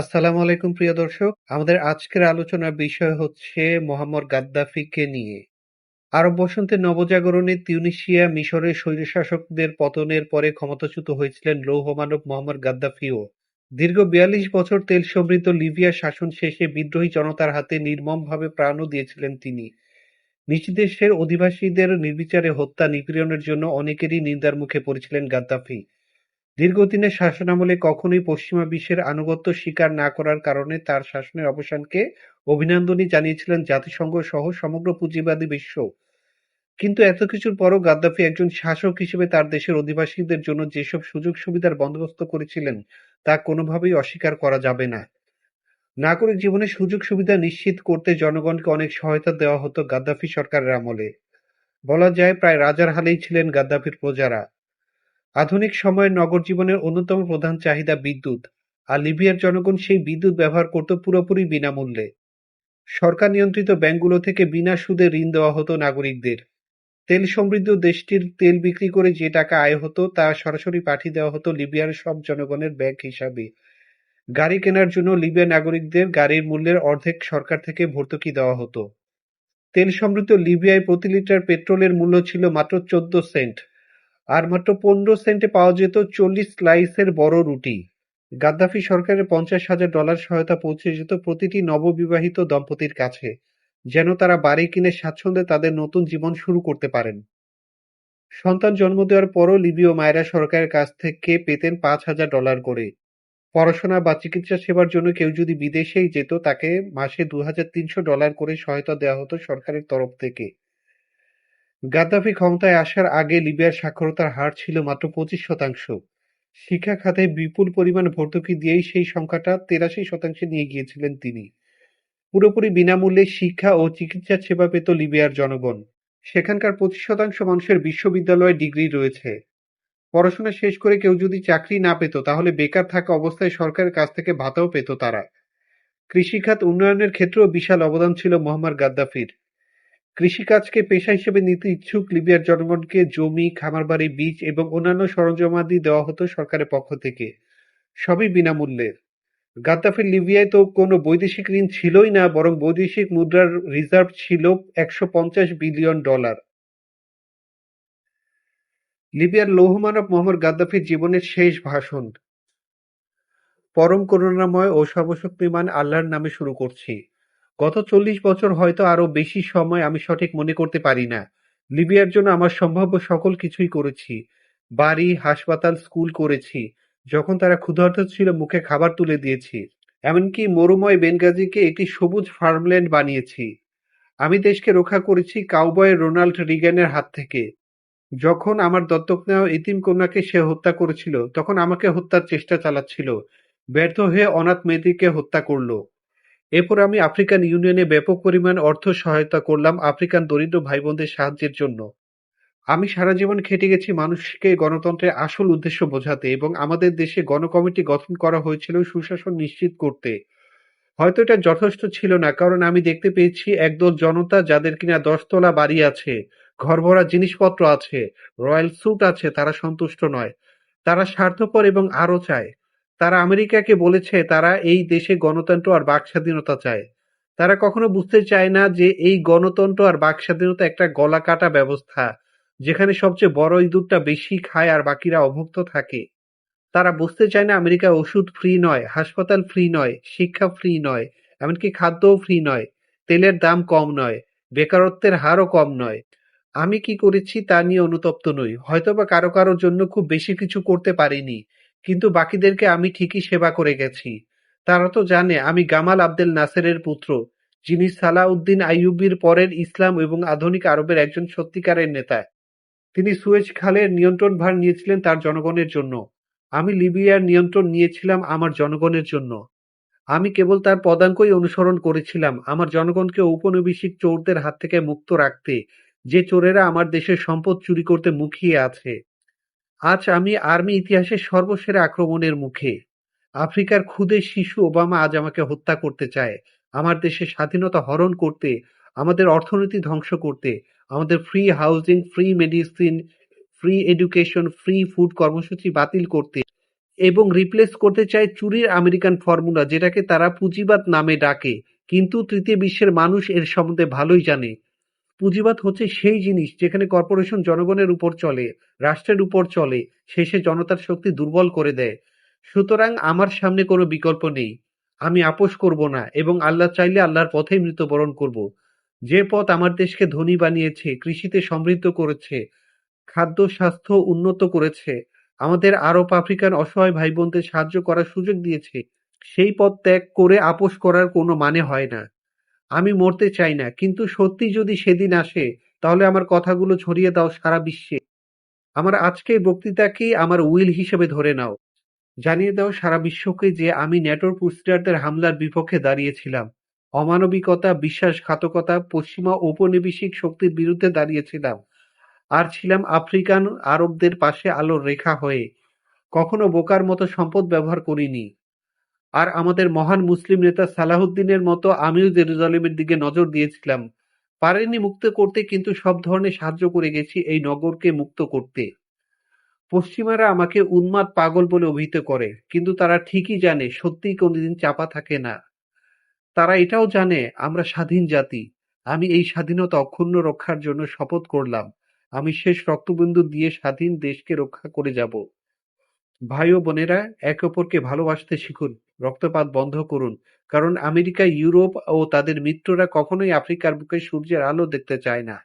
আসসালামু আলাইকুম, প্রিয় দর্শক। আমাদের আজকের আলোচনার বিষয় হচ্ছে মোহাম্মদ গাদ্দাফিকে নিয়ে। আরব বসন্তের নবজাগরণে তিউনিসিয়া মিশরের স্বৈরশাসকদের পতনের পরে ক্ষমতাচ্যুত হয়েছিলেন লৌহমানব মোহাম্মদ গাদ্দাফিও। দীর্ঘ বিয়াল্লিশ বছর তেল সমৃদ্ধ লিবিয়া শাসন শেষে বিদ্রোহী জনতার হাতে নির্মমভাবে প্রাণও দিয়েছিলেন তিনি। নিজ দেশের অধিবাসীদের নির্বিচারে হত্যা নিপীড়নের জন্য অনেকেরই নিন্দার মুখে পড়েছিলেন গাদ্দাফি। দীর্ঘদিনের শাসনামলে কখনোই পশ্চিমা বিশ্বের আনুগত্য স্বীকার না করার কারণে তার শাসনের অবসানকে অভিনন্দনই জানিয়েছিলেন জাতিসংঘ সহ সমগ্র পুঁজিবাদী বিশ্ব। কিন্তু এত কিছুর পরও গাদ্দাফি একজন শাসক হিসেবে তার দেশের অধিবাসীদের জন্য যেসব সুযোগ সুবিধার বন্দোবস্ত করেছিলেন, তা কোনোভাবেই অস্বীকার করা যাবে না। নাগরিক জীবনে সুযোগ সুবিধা নিশ্চিত করতে জনগণকে অনেক সহায়তা দেওয়া হতো গাদ্দাফি সরকারের আমলে। বলা যায়, প্রায় রাজার হালেই ছিলেন গাদ্দাফির প্রজারা। আধুনিক সময়ের নগর জীবনের অন্যতম প্রধান চাহিদা বিদ্যুৎ, আর লিবিয়ার জনগণ সেই বিদ্যুৎ ব্যবহার করত পুরোপুরি বিনামূল্যে। সরকার নিয়ন্ত্রিত ব্যাংকগুলো থেকে বিনা সুদে ঋণ দেওয়া হতো নাগরিকদের। তেল সমৃদ্ধ দেশটির তেল বিক্রি করে যে টাকা আয় হতো তা সরাসরি পাঠিয়ে দেওয়া হতো লিবিয়ার সব জনগণের ব্যাংক হিসাবে। গাড়ি কেনার জন্য লিবিয়া নাগরিকদের গাড়ির মূল্যের অর্ধেক সরকার থেকে ভর্তুকি দেওয়া হতো। তেল সমৃদ্ধ লিবিয়ায় প্রতি লিটার পেট্রোলের মূল্য ছিল মাত্র চোদ্দ সেন্ট। আর মাত্র পনেরো সেন্টে পাওয়া যেত চল্লিশ স্লাইসের বড় রুটি। গাদ্দাফি সরকারের পঞ্চাশ হাজার ডলার সহায়তা পৌঁছে যেত প্রতিটি নববিবাহিত দম্পতির কাছে, যেন তারা বাড়ি কিনে স্বাচ্ছন্দ্যে তাদের নতুন জীবন শুরু করতে পারেন। সন্তান জন্ম দেওয়ার পরও লিবীয় মায়েরা সরকারের কাছ থেকে পেতেন পাঁচ হাজার ডলার করে। পড়াশোনা বা চিকিৎসা সেবার জন্য কেউ যদি বিদেশেই যেত তাকে মাসে দু হাজার তিনশো ডলার করে সহায়তা দেওয়া হতো সরকারের তরফ থেকে। গাদ্দাফি ক্ষমতায় আসার আগে লিবিয়ার সাক্ষরতার হার ছিল মাত্র পঁচিশ শতাংশ। শিক্ষা খাতে বিপুল পরিমাণ ভর্তুকি দিয়েই সেই সংখ্যাটা তেরাশি শতাংশে নিয়ে গিয়েছিলেন তিনি। পুরোপুরি বিনামূল্যে শিক্ষা ও চিকিৎসা সেবা পেত লিবিয়ার জনগণ। সেখানকার পঁচিশ শতাংশ মানুষের বিশ্ববিদ্যালয়ে ডিগ্রি রয়েছে। পড়াশোনা শেষ করে কেউ যদি চাকরি না পেত, তাহলে বেকার থাকা অবস্থায় সরকারের কাছ থেকে ভাতাও পেত তারা। কৃষিখাত উন্নয়নের ক্ষেত্রেও বিশাল অবদান ছিল মোহাম্মদ গাদ্দাফির। কৃষিকাজকে পেশা হিসেবে নিতে ইচ্ছুক লিবিয়ার জনগণকে জমি, খামারবাড়ি, বীজ এবং অন্যান্য সরঞ্জামাদি দেওয়া হতো সরকারের পক্ষ থেকে, সবই বিনামূল্যে। গাদ্দাফির লিবিয়ায় তো কোনো বৈদেশিক ঋণ ছিলই না বরং বৈদেশিক মুদ্রার রিজার্ভ ছিল একশো পঞ্চাশ বিলিয়ন ডলার। লিবিয়ার লৌহমানব মোহাম্মদ গাদ্দাফির জীবনের শেষ ভাষণ পরম করুণাময় ও সর্বশক্তিমান আল্লাহর নামে শুরু করছি গত চল্লিশ বছর হয়তো আরও বেশি সময় আমি সঠিক মনে করতে পারি না। লিবিয়ার জন্য আমার সম্ভাব্য সকল কিছুই করেছি। বাড়ি, হাসপাতাল, স্কুল করেছি। যখন তারা ক্ষুধার্ত ছিল, মুখে খাবার তুলে দিয়েছি। এমনকি মরুময় বেনগাজিকে একটি সবুজ ফার্মল্যান্ড বানিয়েছি। আমি দেশকে রক্ষা করেছি কাউবয় রোনাল্ড রিগানের হাত থেকে। যখন আমার দত্তক নেওয়া এতিম কন্যাকে সে হত্যা করেছিল, তখন আমাকে হত্যার চেষ্টা চালাচ্ছিল। ব্যর্থ হয়ে অনাথ মেয়েটিকে হত্যা করল। এরপর আমি আফ্রিকান ইউনিয়নে ব্যাপক পরিমাণ অর্থ সহায়তা করলাম আফ্রিকান দরিদ্র ভাই বোনদের সাহায্যের জন্য। আমি সারা জীবন খেটে গেছি মানুষকে গণতন্ত্রের আসল উদ্দেশ্য বোঝাতে এবং আমাদের দেশে গণকমিটি গঠন করা হয়েছিল সুশাসন নিশ্চিত করতে। হয়তো এটা যথেষ্ট ছিল না, কারণ আমি দেখতে পেয়েছি একদল জনতা যাদের কিনা দশতলা বাড়ি আছে ঘর ভরা জিনিসপত্র আছে, রয়্যাল স্যুট আছে, তারা সন্তুষ্ট নয়। তারা স্বার্থপর এবং আরও চায়। তারা আমেরিকাকে বলেছে, তারা এই দেশে গণতন্ত্র আর বাক স্বাধীনতা চায়। তারা কখনো বুঝতে চায় না যে এই গণতন্ত্র আর বাক স্বাধীনতা একটা গলা কাটা ব্যবস্থা, যেখানে সবচেয়ে বড় ইঁদুরটা বেশি খায় আর বাকিরা অভুক্ত থাকে। তারা বুঝতে চায় না আমেরিকা ওষুধ ফ্রি নয়, হাসপাতাল ফ্রি নয়, শিক্ষা ফ্রি নয়, এমনকি খাদ্যও ফ্রি নয়, তেলের দাম কম নয়, বেকারত্বের হারও কম নয়। আমি কি করেছি তা নিয়ে অনুতপ্ত নই, হয়তোবা কারও কারোর জন্য খুব বেশি কিছু করতে পারিনি। কিন্তু বাকিদেরকে আমি ঠিকই সেবা করে গেছি। তারা তো জানে, আমি গামাল আবদেল নাসেরের পুত্র, যিনি সালাউদ্দিন আইয়ুবির পরের ইসলাম এবং আধুনিক আরবের একজন সত্যিকারের নেতা। তিনি সুয়েজ খালের নিয়ন্ত্রণ ভার নিয়েছিলেন তার জনগণের জন্য। আমি লিবিয়ার নিয়ন্ত্রণ নিয়েছিলাম আমার জনগণের জন্য। আমি কেবল তার পদাঙ্কই অনুসরণ করেছিলাম, আমার জনগণকে ঔপনিবেশিক চোরদের হাত থেকে মুক্ত রাখতে, যে চোরেরা আমার দেশের সম্পদ চুরি করতে মুখিয়ে আছে। আজ আমি আর্মি ইতিহাসের সর্বসেরা আক্রমণের মুখে। আফ্রিকার ক্ষুদে শিশু ওবামা আজ আমাকে হত্যা করতে চায়। আমার দেশের স্বাধীনতা হরণ করতে, আমাদের অর্থনীতি ধ্বংস করতে, আমাদের free housing free medicine free education free food কর্মসূচি বাতিল করতে এবং রিপ্লেস করতে চায় চুরির আমেরিকান ফর্মুলা যেটাকে তারা পুঁজিবাদ নামে ডাকে। কিন্তু তৃতীয় বিশ্বের মানুষ এর সম্বন্ধে ভালোই জানে। পুঁজিবাদ হচ্ছে সেই জিনিস যেখানে কর্পোরেশন জনগণের উপর চলে, রাষ্ট্রের উপর চলে, শেষে জনতার শক্তি দুর্বল করে দেয়। সুতরাং আমার সামনে কোনো বিকল্প নেই। আমি আপোষ করব না এবং আল্লাহ চাইলে আল্লাহর পথেই মৃত্যুবরণ করব। যে পথ আমার দেশকে ধনী বানিয়েছে, কৃষিতে সমৃদ্ধ করেছে, খাদ্য, স্বাস্থ্য উন্নত করেছে, আমাদের আরব আফ্রিকান অসহায় ভাই বোনদের সাহায্য করার সুযোগ দিয়েছে, সেই পথ ত্যাগ করে আপোষ করার কোনো মানে হয় না। আমি মরতে চাই না, কিন্তু সত্যি যদি সেদিন আসে, তাহলে আমার কথাগুলো ছড়িয়ে দাও সারা বিশ্বে। আমার আজকের বক্তৃতাকেই আমার উইল হিসেবে ধরে নাও। জানিয়ে দাও সারা বিশ্বকে যে আমি ন্যাটোর পুস্টারদের হামলার বিপক্ষে দাঁড়িয়েছিলাম। অমানবিকতা, বিশ্বাসঘাতকতা, পশ্চিমা ঔপনিবেশিক শক্তির বিরুদ্ধে দাঁড়িয়েছিলাম। আর ছিলাম আফ্রিকান আরবদের পাশে আলোর রেখা হয়ে। কখনো বোকার মতো সম্পদ ব্যবহার করিনি। আর আমাদের মহান মুসলিম নেতা সালাহুদ্দিনের মতো আমিও জেরুজালেমের দিকে নজর দিয়েছিলাম। পারেনি মুক্ত করতে, কিন্তু সব ধরনের সাহায্য করে গেছি এই নগরকে মুক্ত করতে। পশ্চিমারা আমাকে উন্মাদ পাগল বলে অভিহিত করে, কিন্তু তারা ঠিকই জানে, সত্যিই কোনোদিন চাপা থাকে না। তারা এটাও জানে, আমরা স্বাধীন জাতি। আমি এই স্বাধীনতা অক্ষুণ্ণ রক্ষার জন্য শপথ করলাম। আমি শেষ রক্তবিন্দু দিয়ে স্বাধীন দেশকে রক্ষা করে যাব। ভাই ও বোনেরা, একে অপরকে ভালোবাসতে শিখুন। রক্তপাত বন্ধ করুন। কারণ আমেরিকা, ইউরোপ ও তাদের মিত্ররা কখনোই আফ্রিকার বুকে সূর্যের আলো দেখতে চায় না।